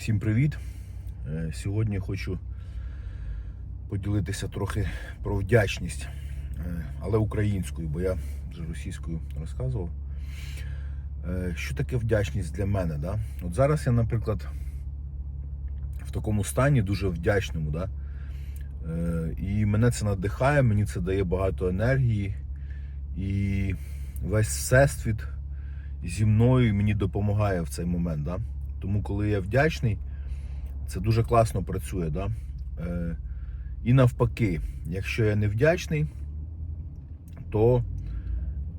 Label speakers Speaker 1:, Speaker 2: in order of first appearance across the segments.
Speaker 1: Всім привіт! Е, Сьогодні хочу поділитися трохи про вдячність, е, але українською, бо я вже російською розказував. Е, Що таке вдячність для мене? Да? От зараз я, наприклад, в такому стані дуже вдячному. Да? І мене це надихає, мені це дає багато енергії. І весь всесвіт зі мною мені допомагає в цей момент. Да? Тому, коли я вдячний, це дуже класно працює. Да? Е, і навпаки, якщо я не вдячний, то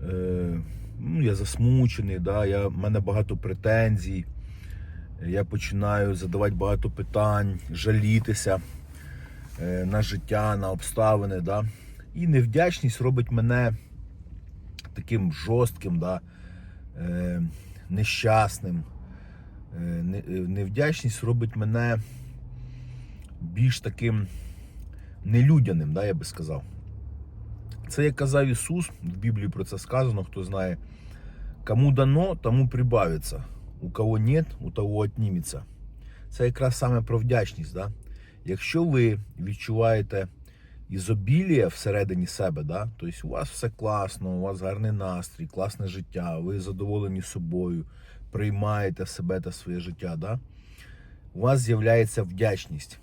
Speaker 1: е, ну, я засмучений, да? я, в мене багато претензій, я починаю задавати багато питань, жалітися е, на життя, на обставини. Да? І невдячність робить мене таким жорстким, да? е, нещасним. Е, не- Невдячність робить мене більш таким нелюдяним, да, я би сказав. Це як казав Ісус, в Біблії про це сказано, хто знає. Кому дано, тому прибавиться. У кого нет, у того отніметься. Це якраз саме про вдячність. Да? Якщо ви відчуваєте ізобілія всередині себе, да? тобто у вас все класно, у вас гарний настрій, класне життя, ви задоволені собою, приймаєте себе та своє життя, да? у вас з'являється вдячність.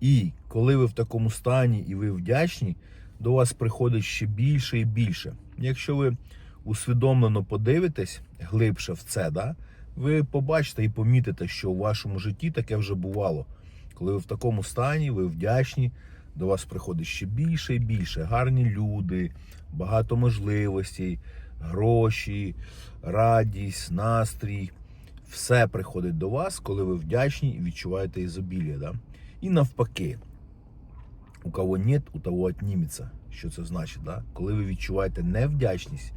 Speaker 1: І коли ви в такому стані і ви вдячні, до вас приходить ще більше і більше. Якщо ви усвідомлено подивитесь глибше в це, да, ви побачите і помітите, що у вашому житті таке вже бувало. Коли ви в такому стані, ви вдячні, до вас приходить ще більше і більше. Гарні люди, багато можливостей, гроші, радість, настрій. Все приходить до вас, коли ви вдячні і відчуваєте ізобілія. Да? І навпаки, у кого нет, у того отніметься. Що це значить? Да? Коли ви відчуваєте невдячність,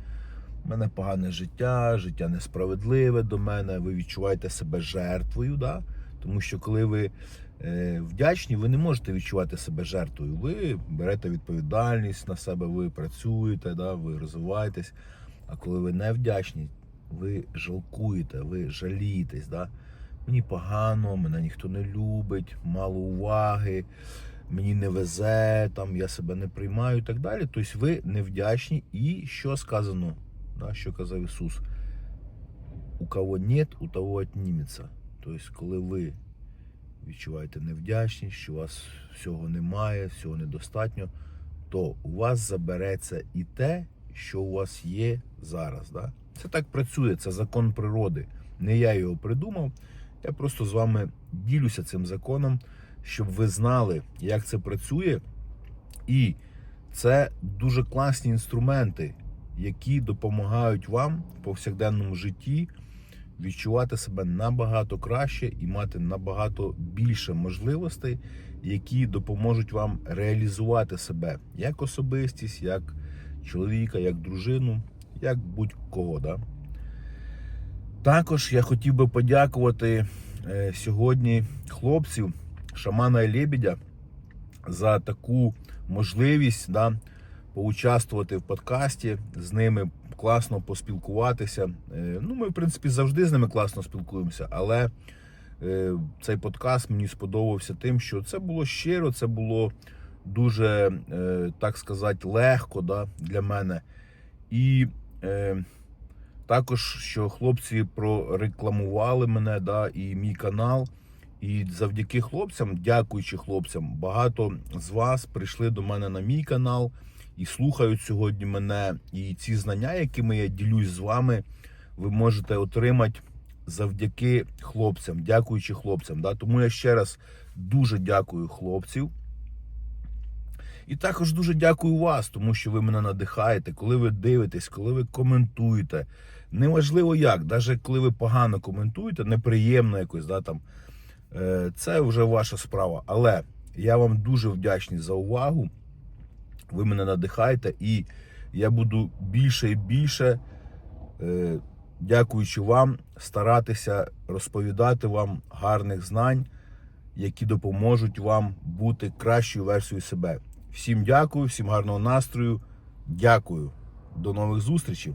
Speaker 1: у мене погане життя, життя несправедливе до мене, ви відчуваєте себе жертвою. Да? Тому що коли ви е, вдячні, ви не можете відчувати себе жертвою. Ви берете відповідальність на себе, ви працюєте, да? ви розвиваєтесь. А коли ви не вдячні, ви жалкуєте, ви жалієтесь. Да? Мені погано, мене ніхто не любить, мало уваги, мені не везе, там, я себе не приймаю і так далі. Тобто ви невдячні. І що сказано, да, що казав Ісус? У кого нет, у того отніметься. Тобто, коли ви відчуваєте невдячність, що у вас всього немає, всього недостатньо, то у вас забереться і те, що у вас є зараз. Да? Це так працює, це закон природи. Не я його придумав. Я просто з вами ділюся цим законом, щоб ви знали, як це працює. І це дуже класні інструменти, які допомагають вам в повсякденному житті відчувати себе набагато краще і мати набагато більше можливостей, які допоможуть вам реалізувати себе як особистість, як чоловіка, як дружину, як будь-кого. Да? Також я хотів би подякувати е, сьогодні хлопців Шамана і Лебедя за таку можливість да, поучаствувати в подкасті, з ними класно поспілкуватися. Е, Ну, ми, в принципі, завжди з ними класно спілкуємося, але е, цей подкаст мені сподобався тим, що це було щиро, це було дуже, е, так сказати, легко да, для мене. І е, також, що хлопці прорекламували мене, да, і мій канал. І завдяки хлопцям, дякуючи хлопцям, багато з вас прийшли до мене на мій канал і слухають сьогодні мене. І ці знання, якими я ділюсь з вами, ви можете отримати завдяки хлопцям, дякуючи хлопцям. Да? Тому я ще раз дуже дякую хлопців. І також дуже дякую вас, тому що ви мене надихаєте, коли ви дивитесь, коли ви коментуєте. Неважливо як, навіть коли ви погано коментуєте, неприємно якось, да, там, е, це вже ваша справа. Але я вам дуже вдячний за увагу. Ви мене надихаєте, і я буду більше і більше, е, дякуючи вам, старатися розповідати вам гарних знань, які допоможуть вам бути кращою версією себе. Всім дякую, всім гарного настрою. Дякую. До нових зустрічей.